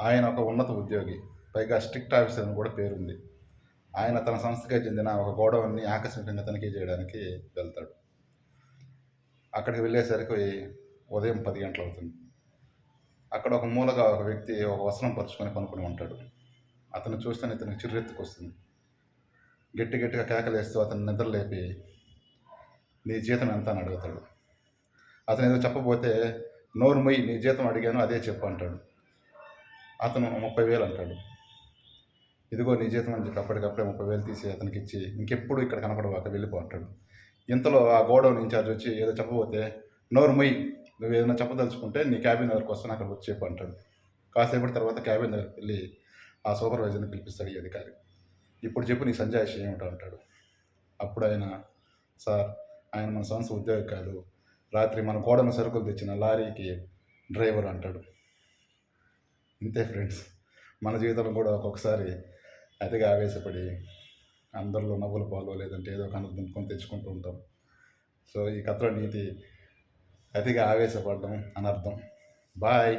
ఆయన ఒక ఉన్నత ఉద్యోగి పైగా స్ట్రిక్ట్ ఆఫీసర్ అని కూడా పేరుంది. ఆయన తన సంస్థకే చెందిన ఒక గోడౌన్ని ఆకస్మికంగా తనిఖీ చేయడానికి వెళ్తాడు. అక్కడికి వెళ్ళేసరికి ఉదయం పది గంటలు అవుతుంది. అక్కడ ఒక మూలగా ఒక వ్యక్తి ఒక వస్త్రం పరుచుకొని కొనుక్కొని ఉంటాడు. అతను చూస్తేనే ఇతనికి చిర్రెత్తుకొస్తుంది. గట్టి గట్టిగా కేకలేస్తూ అతను నిద్రలేపి నీ జీతం ఎంత అని అడుగుతాడు. అతను ఏదో చెప్పబోతే నోరు మొయ్యి నీ జీతం అడిగాను అదే చెప్పు అంటాడు. అతను ముప్పై వేలు అంటాడు. ఇదిగో నీ జీతం అని చెప్పి అప్పటికప్పుడే ముప్పై వేలు తీసి అతనికి ఇచ్చి ఇంకెప్పుడు ఇక్కడ కనపడవాక వెళ్ళిపో అంటాడు. ఇంతలో ఆ గోడౌన్ ఇన్ఛార్జ్ వచ్చి ఏదో చెప్పబోతే నోరు మొయ్యి నువ్వు ఏదైనా చెప్పదలుచుకుంటే నీ క్యాబిన్ దగ్గరకు వస్తాను అక్కడికి వచ్చి చెప్పు అంటాడు. కాసేపటి తర్వాత క్యాబిన్ దగ్గరికి వెళ్ళి ఆ సూపర్వైజర్ని పిలిపిస్తాడు ఈ అధికారి. ఇప్పుడు చెప్పు నీ సంజాయిషి ఏమిటో అంటాడు. అప్పుడు ఆయన సార్ ఆయన మన సంస్థ ఉద్యోగి కాదు రాత్రి మన గోడను సరుకులు తెచ్చిన లారీకి డ్రైవర్ అంటాడు. ఇంతే ఫ్రెండ్స్. మన జీవితంలో కూడా ఒక్కొక్కసారి అతిగా ఆవేశపడి అందరిలో నవ్వుల పాలు లేదంటే ఏదో ఒక దింపుకొని తెచ్చుకుంటూ ఉంటాం. సో ఈ కథలో నీతి అతిగా ఆవేశపడడం అనర్థం. బాయ్.